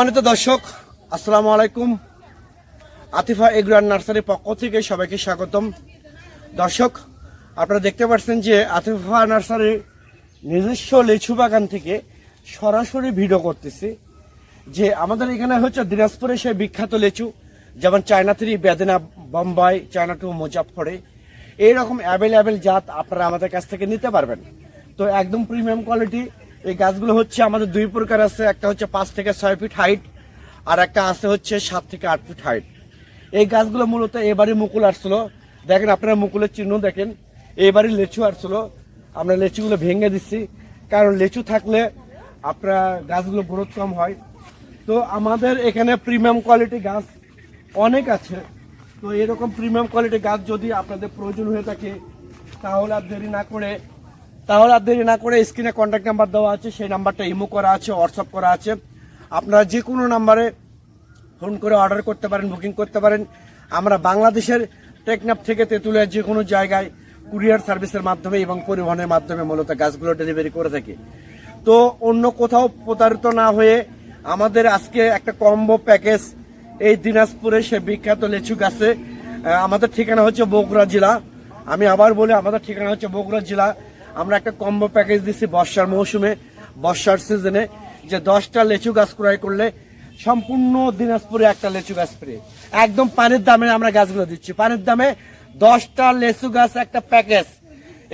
সম্মানিত দর্শক, আসসালামু আলাইকুম। আতিফা এগ্রান নার্সারির পক্ষ থেকে সবাইকে স্বাগতম। দর্শক, আপনারা দেখতে পাচ্ছেন যে আতিফা নার্সারির নিজস্ব লিচু বাগান থেকে সরাসরি ভিডিও করতেছি যে আমাদের এখানে হচ্ছে দিনাজপুরে সেই বিখ্যাত লিচু, যেমন China three, Bedana, Bombai, China two মুজাফরে এইরকম অ্যাভেলেবেল জাত আপনারা আমাদের কাছ থেকে নিতে পারবেন। তো একদম প্রিমিয়াম কোয়ালিটি এই গাছগুলো হচ্ছে আমাদের দুই প্রকার আছে, একটা হচ্ছে পাঁচ থেকে ছয় ফিট হাইট আর একটা আছে হচ্ছে সাত থেকে আট ফিট হাইট এই গাছগুলো মূলত এবারই মুকুল আসছিল দেখেন আপনারা মুকুলের চিহ্ন দেখেন এবারই লেচু আসছিল আমরা লেচুগুলো ভেঙে দিচ্ছি, কারণ লেচু থাকলে আপনার গাছগুলো গ্রোথ কম হয়। তো আমাদের এখানে প্রিমিয়াম কোয়ালিটি গাছ অনেক আছে। তো এরকম প্রিমিয়াম কোয়ালিটি গাছ যদি আপনাদের প্রয়োজন হয়ে থাকে, তাহলে আর দেরি না করে তাহলে আর দেরি না করে স্ক্রিনে কন্ট্যাক্ট নাম্বার দেওয়া আছে, সেই নাম্বারটা ইমো করা আছে হোয়াটসঅ্যাপ করা আছে। আপনারা যে কোনো নাম্বারে ফোন করে অর্ডার করতে পারেন বুকিং করতে পারেন। আমরা বাংলাদেশের টেকনাফ থেকে তেঁতুলিয়া যে কোনো জায়গায় কুরিয়ার সার্ভিসের মাধ্যমে এবং পরিবহনের মাধ্যমে মূলত গাছগুলো ডেলিভারি করে থাকি। তো অন্য কোথাও প্রতারিত না হয়ে আমাদের আজকে একটা কম্বো প্যাকেজ এই দিনাজপুরে সে বিখ্যাত লেচু গাছে আমাদের ঠিকানা হচ্ছে বগুড়া জেলা। আমি আবার বলি, আমাদের ঠিকানা হচ্ছে বগুড়া জেলা। আমরা একটা কম্বো প্যাকেজ দিচ্ছি বর্ষার মৌসুমে, বর্ষার সিজনে যে দশটা লেচু গাছ ক্রয় করলে সম্পূর্ণ দিনাজপুরে একটা লেচু গাছ ফ্রি একদম পানির দামে আমরা গাছগুলো দিচ্ছি। পানির দামে দশটা লেচু গাছ একটা প্যাকেজ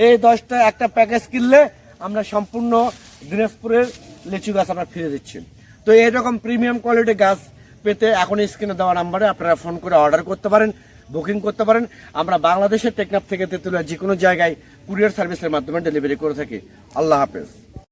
এই দশটা একটা প্যাকেজ কিনলে আমরা সম্পূর্ণ দিনাজপুরের লিচু গাছ আমরা ফিরে দিচ্ছি। তো এরকম প্রিমিয়াম কোয়ালিটি গাছ পেতে এখন স্ক্রিনে দেওয়া নাম্বারে আপনারা ফোন করে অর্ডার করতে পারেন। বুকিং করতে পারেন। আমরা বাংলাদেশের টেকনাফ থেকে তেতুলিয়া যে কোনো জায়গায় কুরিয়ার সার্ভিসের মাধ্যমে ডেলিভারি করে থাকি। আল্লাহ হাফেজ।